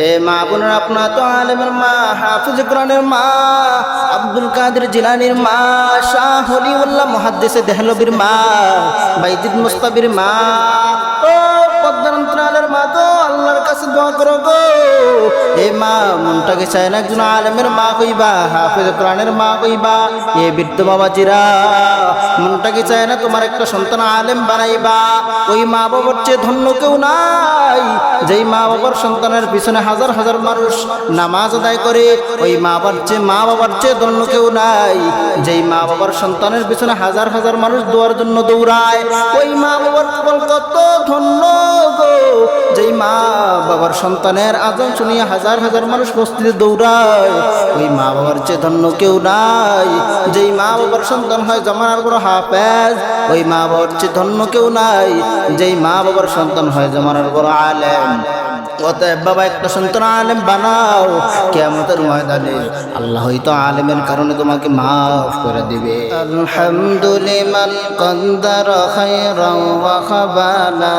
এ মা বোনের আপনার তো আলেমের মা, হাফিজ কোরআনের মা, আব্দুল কাদের জিলানির মা, শাহ হলিউল্লাহ মহাদ্দেশে দেহলবির মা, বাইজিদ মুস্তাবির মা। ও পদ্মান্তরালের মা তো আল্লাহর কাছে দোয়া করো গো। এ মা, মনটাকে চায় না একজন আলেমের মা কইবা, হাফিজ কোরআনের মা কইবা। এ বৃদ্ধ বাবাজিরা মনটাকে চায় না তোমার একটা সন্তান আলেম বানাইবা? ওই মা বাবার চেয়ে ধন্য কেউ নাই। যেই মা বাবার সন্তানের পিছনে হাজার হাজার মানুষ নামাজ আদায় করে, ওই মা বাবার চেয়ে, মা বাবার চেয়ে ধন্য কেউ নাই। যেই মা বাবার সন্তানের পিছনে হাজার হাজার মানুষ দোয়ার জন্য দৌড়ায়, ওই মা বাবার কত ধন্য বাবার সন্তানের আজন শুনিয়ে হাজার হাজার মানুষ মসজিদে দৌড়ায়। ওই মা বাবার চেয়ে ধন্য কেউ নাই। যেই মা বাবার সন্তান হয়, জমানার বড় হাফেজ, ওই মা বাবার চেয়ে ধন্য কেউ নাই। যেই মা বাবার সন্তান হয়, জমানার বড় আলেম। অতএব বাবা, একটা সন্তান আলেম বানাও। কেমতের ময়দানে আল্লাহ হয়তো আলেমের কারণে তোমাকে মাফ করে দিবে। আলহামদুলিমান কন্দার খায়রাও ওয়া খাবালা।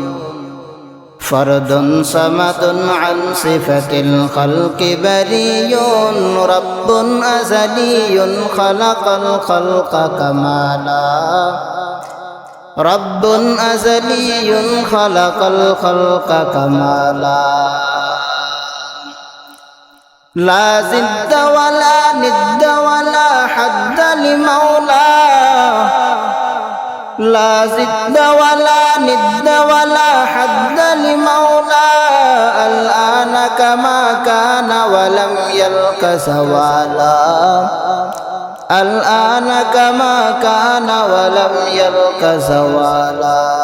فرد صمد عن صفة الخلق بريء رب أزلي خلق الخلق كمالا. رب أزلي خلق الخلق كمالا. لا زد ولا ند لا زد ولا ند ولا حد لمولى الآن كما كان ولم يلق زوالا الآن كما كان ولم يلق زوالا